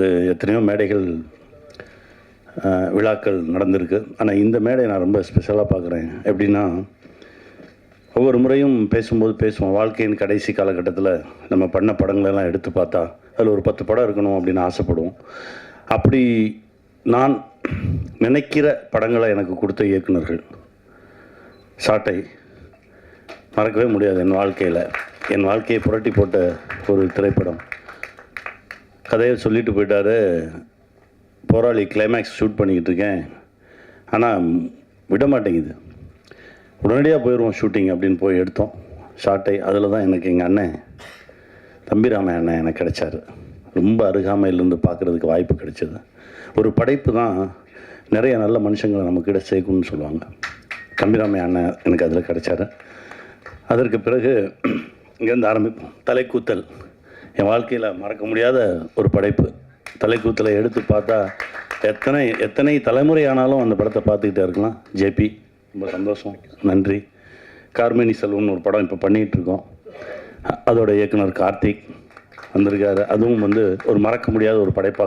இது எத்தனையோ மேடைகள் விழாக்கள் நடந்திருக்கு. ஆனால் இந்த மேடையை நான் ரொம்ப ஸ்பெஷலாக பார்க்குறேன் எப்படின்னா ஒவ்வொரு முறையும் பேசும்போது பேசுவோம். வாழ்க்கையின் கடைசி காலகட்டத்தில் நம்ம பண்ண படங்களெல்லாம் எடுத்து பார்த்தா அதில் ஒரு பத்து படம் இருக்கணும் அப்படின்னு ஆசைப்படுவோம். அப்படி நான் நினைக்கிற படங்களை எனக்கு கொடுத்த இயக்குனர்கள் சாட்டை மறக்கவே முடியாது என் வாழ்க்கையில். என் வாழ்க்கையை புரட்டி போட்ட ஒரு திரைப்படம். கதையை சொல்லிட்டு போயிட்டாரு. போராளி கிளைமேக்ஸ் ஷூட் பண்ணிக்கிட்டு இருக்கேன். ஆனால் விட மாட்டேங்குது. உடனடியாக போயிடுவோம் ஷூட்டிங் அப்படின்னு போய் எடுத்தோம். ஷார்ட்டை அதில் தான் எனக்கு எங்கள் அண்ணன் தம்பிராம அண்ணன் எனக்கு கிடைச்சாரு. ரொம்ப அருகாமையிலேருந்து பார்க்குறதுக்கு வாய்ப்பு கிடைச்சது. ஒரு படைப்பு தான் நிறைய நல்ல மனுஷங்களை நம்மக்கிட்ட சேர்க்கணும்னு சொல்லுவாங்க. தம்பிராமைய அண்ணன் எனக்கு அதில் கிடைச்சாரு. அதற்கு பிறகு இங்கேருந்து ஆரம்பிப்போம். தலைக்கூத்தல். என் வாழ்க்கையில் மறக்க முடியாத ஒரு படைப்பு. தலைக்கூத்தில் எடுத்து பார்த்தா எத்தனை எத்தனை தலைமுறை ஆனாலும் அந்த படத்தை பார்த்துக்கிட்டே இருக்கலாம். ஜேபி ரொம்ப சந்தோஷம். நன்றி. கார்மேனி செல்வம்னு ஒரு படம் இப்போ பண்ணிகிட்ருக்கோம் அதோட இயக்குனர் கார்த்திக் வந்திருக்காரு. அதுவும் வந்து ஒரு மறக்க முடியாத ஒரு படைப்பாக